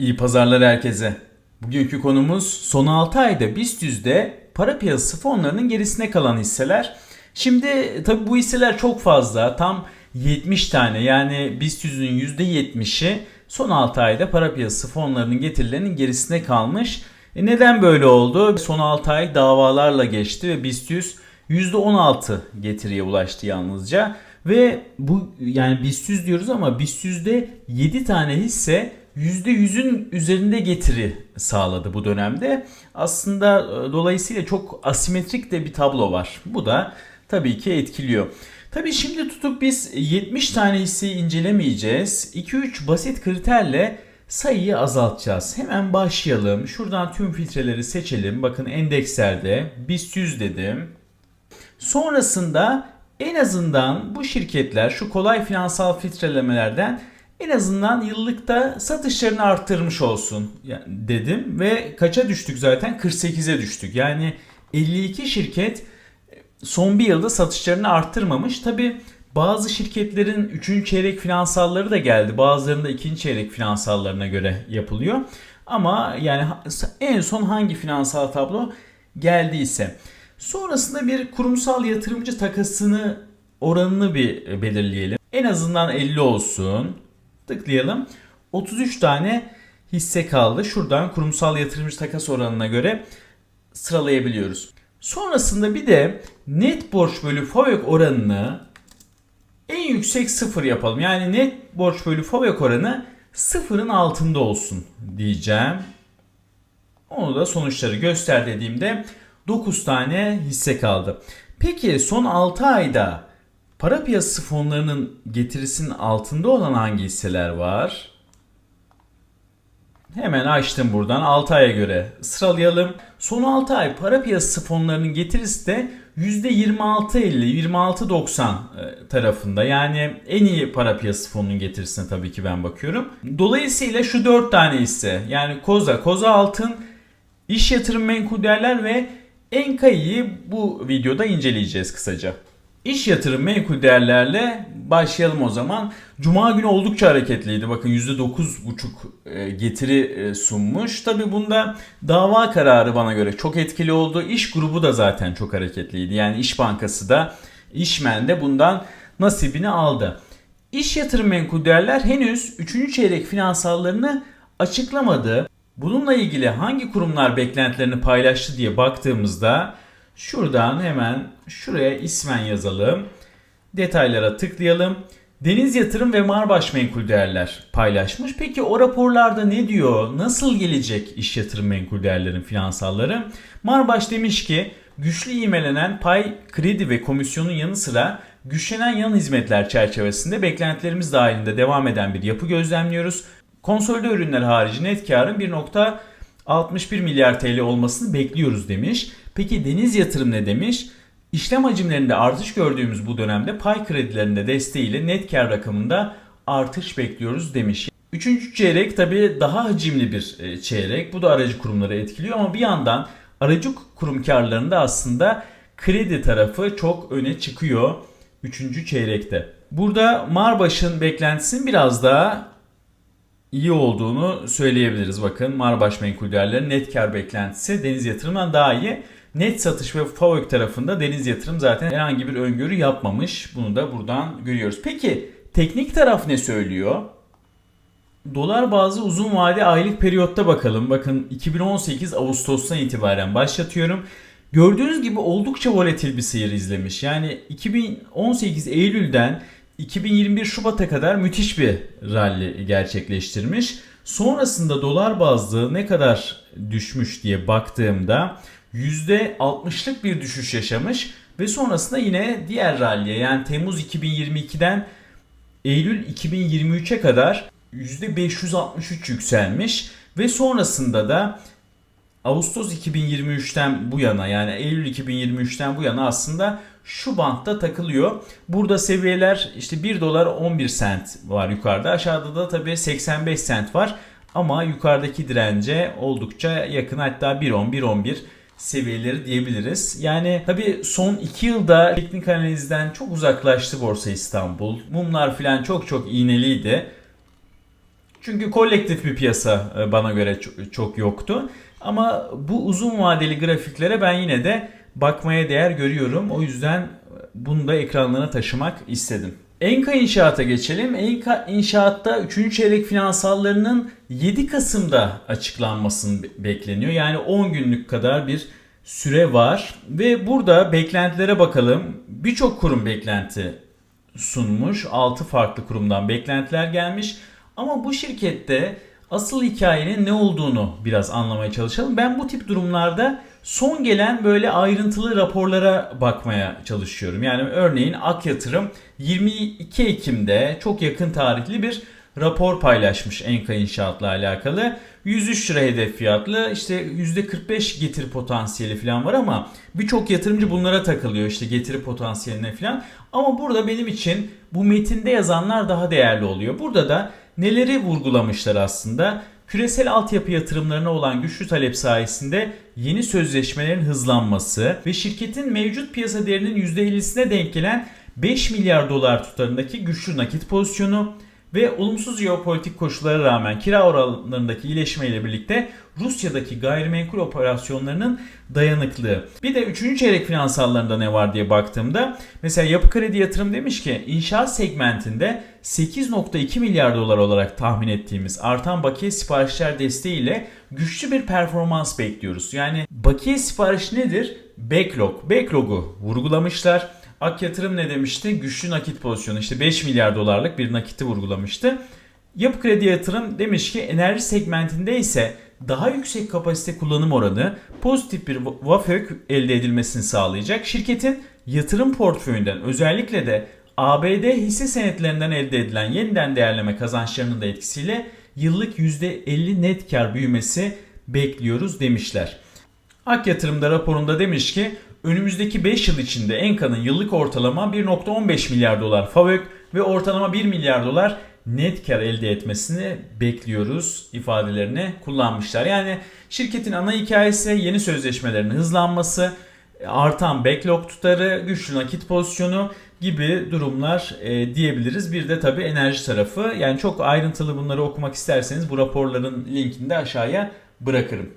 İyi pazarlar herkese. Bugünkü konumuz son 6 ayda BIST yüzde para piyasası fonlarının gerisine kalan hisseler. Şimdi tabi bu hisseler çok fazla. Tam 70 tane yani BIST yüzün %70'i son 6 ayda para piyasası fonlarının getirilerinin gerisine kalmış. E neden böyle oldu? Son 6 ay davalarla geçti ve BIST 100 %16 getiriye ulaştı yalnızca. Ve bu yani BIST 100 diyoruz ama BIST 100'de 7 tane hisse %100'ün üzerinde getiri sağladı bu dönemde. Aslında e, dolayısıyla çok asimetrik de bir tablo var. Bu da tabii ki etkiliyor. Tabii şimdi tutup biz 70 tane hisseyi incelemeyeceğiz. 2-3 basit kriterle sayıyı azaltacağız. Hemen başlayalım. Şuradan tüm filtreleri seçelim. Bakın endekslerde BIST 100 dedim. Sonrasında en azından bu şirketler şu kolay finansal filtrelemelerden en azından yıllıkta satışlarını arttırmış olsun dedim ve kaça düştük zaten 48'e düştük. Yani 52 şirket son bir yılda satışlarını arttırmamış. Tabi bazı şirketlerin 3. çeyrek finansalları da geldi. Bazılarında 2. çeyrek finansallarına göre yapılıyor. Ama yani en son hangi finansal tablo geldiyse. Sonrasında bir kurumsal yatırımcı takasını oranını bir belirleyelim. En azından 50 olsun. Tıklayalım. 33 tane hisse kaldı. Şuradan kurumsal yatırımcı takas oranına göre sıralayabiliyoruz. Sonrasında bir de net borç bölü FOVÖK oranını en yüksek sıfır yapalım. Yani net borç bölü FOVÖK oranı sıfırın altında olsun diyeceğim. Onu da sonuçları göster dediğimde 9 tane hisse kaldı. Peki son 6 ayda para piyasası fonlarının getirisinin altında olan hangi hisseler var? Hemen açtım buradan 6 aya göre sıralayalım. Son 6 ay para piyasası fonlarının getirisi de %26.50, 26.90 e, tarafında. Yani en iyi para piyasası fonunun getirisine tabii ki ben bakıyorum. Dolayısıyla şu 4 tane hisse yani Koza, Koza Altın, İş Yatırım Menkul Değerler ve Enkai'yi bu videoda inceleyeceğiz kısaca. İş yatırım menkul değerlerle başlayalım o zaman. Cuma günü oldukça hareketliydi. Bakın %9,5 e, getiri e, sunmuş. Tabi bunda dava kararı bana göre çok etkili oldu. İş grubu da zaten çok hareketliydi. Yani İş Bankası da İşmen de bundan nasibini aldı. İş yatırım menkul değerler henüz 3. çeyrek finansallarını açıklamadı. Bununla ilgili hangi kurumlar beklentilerini paylaştı diye baktığımızda şuradan hemen şuraya ismen yazalım. Detaylara tıklayalım. Deniz Yatırım ve Marbaş Menkul Değerler paylaşmış. Peki o raporlarda ne diyor? Nasıl gelecek iş yatırım menkul değerlerin finansalları? Marbaş demiş ki güçlü imelenen pay, kredi ve komisyonun yanı sıra güçlenen yan hizmetler çerçevesinde beklentilerimiz dahilinde devam eden bir yapı gözlemliyoruz. Konsolide ürünler harici net karın 1.61 milyar TL olmasını bekliyoruz demiş. Peki deniz yatırım ne demiş? İşlem hacimlerinde artış gördüğümüz bu dönemde pay kredilerinde desteğiyle net kar rakamında artış bekliyoruz demiş. Üçüncü çeyrek tabi daha hacimli bir e, çeyrek. Bu da aracı kurumları etkiliyor ama bir yandan aracı kurum karlarında aslında kredi tarafı çok öne çıkıyor üçüncü çeyrekte. Burada Marbaş'ın beklentisinin biraz daha iyi olduğunu söyleyebiliriz. Bakın Marbaş Menkul Değerleri net kar beklentisi deniz yatırımından daha iyi. Net satış ve FAVÖK tarafında deniz yatırım zaten herhangi bir öngörü yapmamış. Bunu da buradan görüyoruz. Peki teknik taraf ne söylüyor? Dolar bazı uzun vade aylık periyotta bakalım. Bakın 2018 Ağustos'tan itibaren başlatıyorum. Gördüğünüz gibi oldukça volatil bir seyir izlemiş. Yani 2018 Eylül'den 2021 Şubat'a kadar müthiş bir rally gerçekleştirmiş. Sonrasında dolar bazlı ne kadar düşmüş diye baktığımda %60'lık bir düşüş yaşamış ve sonrasında yine diğer ralliye yani Temmuz 2022'den Eylül 2023'e kadar %563 yükselmiş ve sonrasında da Ağustos 2023'ten bu yana yani Eylül 2023'ten bu yana aslında şu bantta takılıyor. Burada seviyeler işte 1 dolar 11 sent var yukarıda. Aşağıda da tabii 85 sent var. Ama yukarıdaki dirence oldukça yakın hatta 1.10 1.11 seviyeleri diyebiliriz. Yani tabi son 2 yılda teknik analizden çok uzaklaştı Borsa İstanbul. Mumlar falan çok çok iğneliydi. Çünkü kolektif bir piyasa e, bana göre ço- çok yoktu. Ama bu uzun vadeli grafiklere ben yine de bakmaya değer görüyorum. O yüzden bunu da ekranlarına taşımak istedim. Enka İnşaat'a geçelim. Enka İnşaat'ta 3. çeyrek finansallarının 7 Kasım'da açıklanmasını be- bekleniyor. Yani 10 günlük kadar bir süre var. Ve burada beklentilere bakalım. Birçok kurum beklenti sunmuş. 6 farklı kurumdan beklentiler gelmiş. Ama bu şirkette asıl hikayenin ne olduğunu biraz anlamaya çalışalım. Ben bu tip durumlarda son gelen böyle ayrıntılı raporlara bakmaya çalışıyorum. Yani örneğin Ak Yatırım 22 Ekim'de çok yakın tarihli bir rapor paylaşmış Enka İnşaat'la alakalı. 103 lira hedef fiyatlı işte %45 getiri potansiyeli falan var ama birçok yatırımcı bunlara takılıyor işte getiri potansiyeline falan. Ama burada benim için bu metinde yazanlar daha değerli oluyor. Burada da neleri vurgulamışlar aslında? Küresel altyapı yatırımlarına olan güçlü talep sayesinde yeni sözleşmelerin hızlanması ve şirketin mevcut piyasa değerinin %50'sine denk gelen 5 milyar dolar tutarındaki güçlü nakit pozisyonu ve olumsuz jeopolitik koşullara rağmen kira oranlarındaki iyileşmeyle birlikte Rusya'daki gayrimenkul operasyonlarının dayanıklığı. Bir de 3. çeyrek finansallarında ne var diye baktığımda mesela Yapı Kredi Yatırım demiş ki inşaat segmentinde 8.2 milyar dolar olarak tahmin ettiğimiz artan bakiye siparişler desteğiyle güçlü bir performans bekliyoruz. Yani bakiye sipariş nedir? Backlog. Backlog'u vurgulamışlar. Ak Yatırım ne demişti? Güçlü nakit pozisyonu. İşte 5 milyar dolarlık bir nakiti vurgulamıştı. Yapı Kredi Yatırım demiş ki enerji segmentinde ise daha yüksek kapasite kullanım oranı pozitif bir VAFÖK elde edilmesini sağlayacak. Şirketin yatırım portföyünden özellikle de ABD hisse senetlerinden elde edilen yeniden değerleme kazançlarının da etkisiyle yıllık %50 net kar büyümesi bekliyoruz demişler. Ak Yatırım'da raporunda demiş ki önümüzdeki 5 yıl içinde Enka'nın yıllık ortalama 1.15 milyar dolar FAVÖK ve ortalama 1 milyar dolar net kar elde etmesini bekliyoruz ifadelerini kullanmışlar. Yani şirketin ana hikayesi yeni sözleşmelerin hızlanması, artan backlog tutarı, güçlü nakit pozisyonu gibi durumlar e, diyebiliriz. Bir de tabii enerji tarafı. Yani çok ayrıntılı bunları okumak isterseniz bu raporların linkini de aşağıya bırakırım.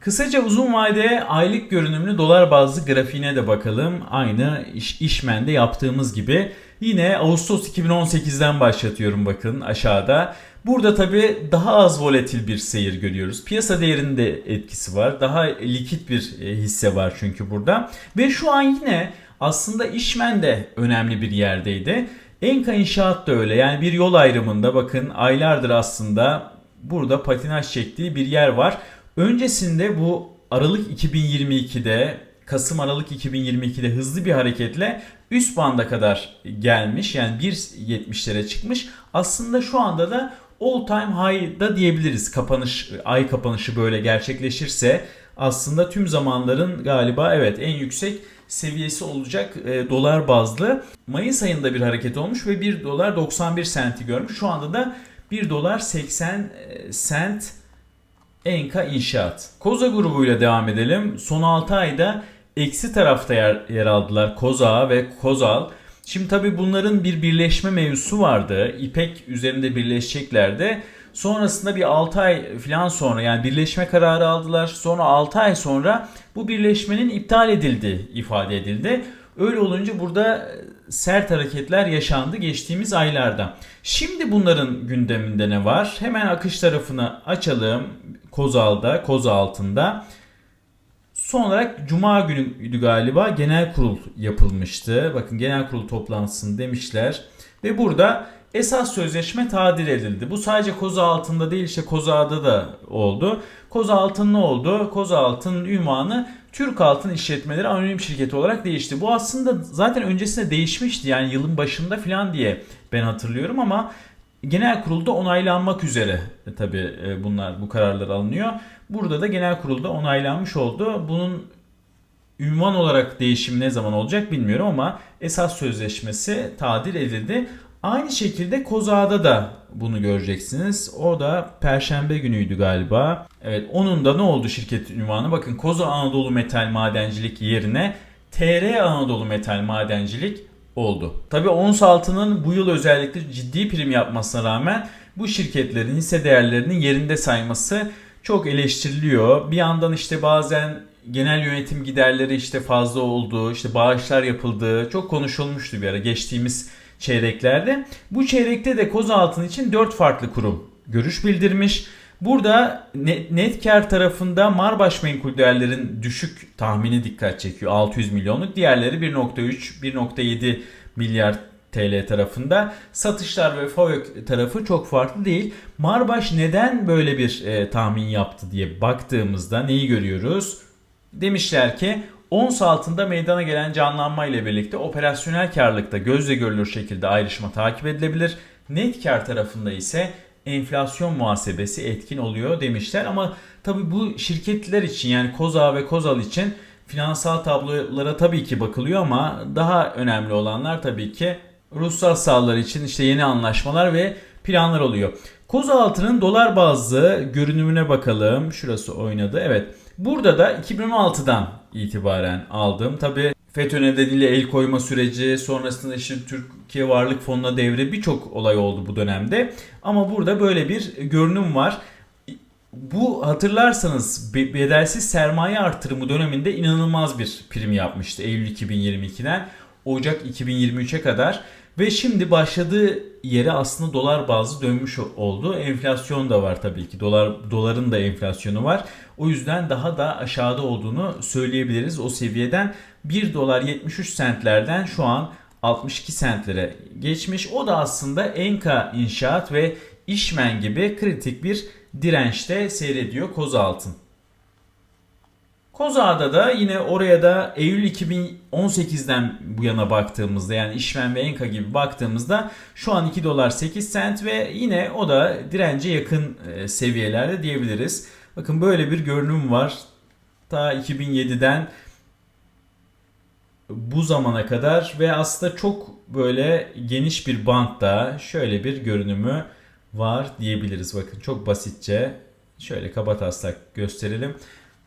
Kısaca uzun vadeye aylık görünümlü dolar bazlı grafiğine de bakalım. Aynı iş, işmende yaptığımız gibi. Yine Ağustos 2018'den başlatıyorum bakın aşağıda. Burada tabi daha az volatil bir seyir görüyoruz. Piyasa değerinde etkisi var. Daha likit bir e, hisse var çünkü burada. Ve şu an yine aslında işmen de önemli bir yerdeydi. Enka İnşaat da öyle. Yani bir yol ayrımında bakın aylardır aslında burada patinaj çektiği bir yer var. Öncesinde bu Aralık 2022'de Kasım Aralık 2022'de hızlı bir hareketle üst banda kadar gelmiş. Yani 1.70'lere çıkmış. Aslında şu anda da all time high'da diyebiliriz. Kapanış ay kapanışı böyle gerçekleşirse aslında tüm zamanların galiba evet en yüksek seviyesi olacak e, dolar bazlı. Mayıs ayında bir hareket olmuş ve 1 dolar 91 senti görmüş. Şu anda da 1 dolar 80 sent Enka İnşaat. Koza grubuyla devam edelim. Son 6 ayda eksi tarafta yer, yer aldılar Koza ve Kozal. Şimdi tabi bunların bir birleşme mevzusu vardı. İpek üzerinde birleşeceklerdi. Sonrasında bir 6 ay falan sonra yani birleşme kararı aldılar. Sonra 6 ay sonra bu birleşmenin iptal edildi ifade edildi. Öyle olunca burada sert hareketler yaşandı geçtiğimiz aylarda. Şimdi bunların gündeminde ne var? Hemen akış tarafını açalım. Kozal'da, Koza altında. Son olarak Cuma günüydü galiba genel kurul yapılmıştı. Bakın genel kurul toplantısını demişler. Ve burada esas sözleşme tadil edildi. Bu sadece Koza altında değil işte Koza'da da oldu. Koza altın ne oldu? Koza altın ünvanı Türk Altın İşletmeleri Anonim Şirketi olarak değişti. Bu aslında zaten öncesinde değişmişti yani yılın başında falan diye ben hatırlıyorum ama genel kurulda onaylanmak üzere e, tabi e, bunlar bu kararlar alınıyor. Burada da genel kurulda onaylanmış oldu. Bunun ünvan olarak değişim ne zaman olacak bilmiyorum ama esas sözleşmesi tadil edildi. Aynı şekilde Kozağ'da da bunu göreceksiniz. O da perşembe günüydü galiba. Evet onun da ne oldu şirket ünvanı? Bakın Koza Anadolu Metal Madencilik yerine TR Anadolu Metal Madencilik oldu. Tabi ons altının bu yıl özellikle ciddi prim yapmasına rağmen bu şirketlerin hisse değerlerinin yerinde sayması çok eleştiriliyor. Bir yandan işte bazen genel yönetim giderleri işte fazla olduğu, işte bağışlar yapıldığı çok konuşulmuştu bir ara geçtiğimiz çeyreklerde. Bu çeyrekte de Kozaltın için 4 farklı kurum görüş bildirmiş. Burada net, net kar tarafında Marbaş menkul değerlerin düşük tahmini dikkat çekiyor. 600 milyonluk. Diğerleri 1.3, 1.7 milyar TL tarafında. Satışlar ve FAVÖK tarafı çok farklı değil. Marbaş neden böyle bir e, tahmin yaptı diye baktığımızda neyi görüyoruz? Demişler ki ons altında meydana gelen canlanma ile birlikte operasyonel karlılıkta gözle görülür şekilde ayrışma takip edilebilir. Net kar tarafında ise enflasyon muhasebesi etkin oluyor demişler ama tabi bu şirketler için yani Koza ve Kozal için finansal tablolara tabii ki bakılıyor ama daha önemli olanlar tabii ki ruhsal sahalar için işte yeni anlaşmalar ve planlar oluyor. Koza altının dolar bazlı görünümüne bakalım. Şurası oynadı. Evet. Burada da 2016'dan itibaren aldım. Tabi FETÖ nedeniyle el koyma süreci, sonrasında işte Türkiye Varlık Fonu'na devre birçok olay oldu bu dönemde. Ama burada böyle bir görünüm var. Bu hatırlarsanız bedelsiz sermaye artırımı döneminde inanılmaz bir prim yapmıştı Eylül 2022'den Ocak 2023'e kadar ve şimdi başladığı yere aslında dolar bazlı dönmüş oldu. Enflasyon da var tabii ki. Dolar doların da enflasyonu var. O yüzden daha da aşağıda olduğunu söyleyebiliriz. O seviyeden 1 dolar 73 centlerden şu an 62 centlere geçmiş. O da aslında Enka İnşaat ve İşmen gibi kritik bir dirençte seyrediyor koz altın. Kozağ'da da yine oraya da Eylül 2018'den bu yana baktığımızda yani İşmen ve Enka gibi baktığımızda şu an 2 dolar 8 cent ve yine o da dirence yakın e, seviyelerde diyebiliriz. Bakın böyle bir görünüm var. Ta 2007'den bu zamana kadar ve aslında çok böyle geniş bir bantta şöyle bir görünümü var diyebiliriz. Bakın çok basitçe şöyle kaba taslak gösterelim.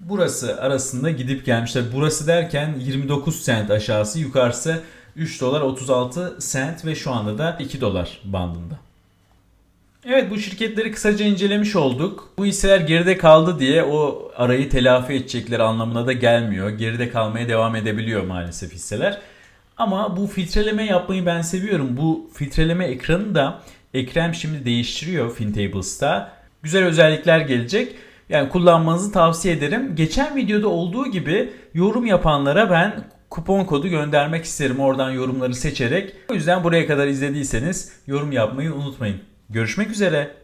Burası arasında gidip gelmişler. Burası derken 29 cent aşağısı yukarısı 3 dolar 36 cent ve şu anda da 2 dolar bandında. Evet bu şirketleri kısaca incelemiş olduk. Bu hisseler geride kaldı diye o arayı telafi edecekler anlamına da gelmiyor. Geride kalmaya devam edebiliyor maalesef hisseler. Ama bu filtreleme yapmayı ben seviyorum. Bu filtreleme ekranı da Ekrem şimdi değiştiriyor FinTables'ta. Güzel özellikler gelecek. Yani kullanmanızı tavsiye ederim. Geçen videoda olduğu gibi yorum yapanlara ben kupon kodu göndermek isterim oradan yorumları seçerek. O yüzden buraya kadar izlediyseniz yorum yapmayı unutmayın. Görüşmek üzere.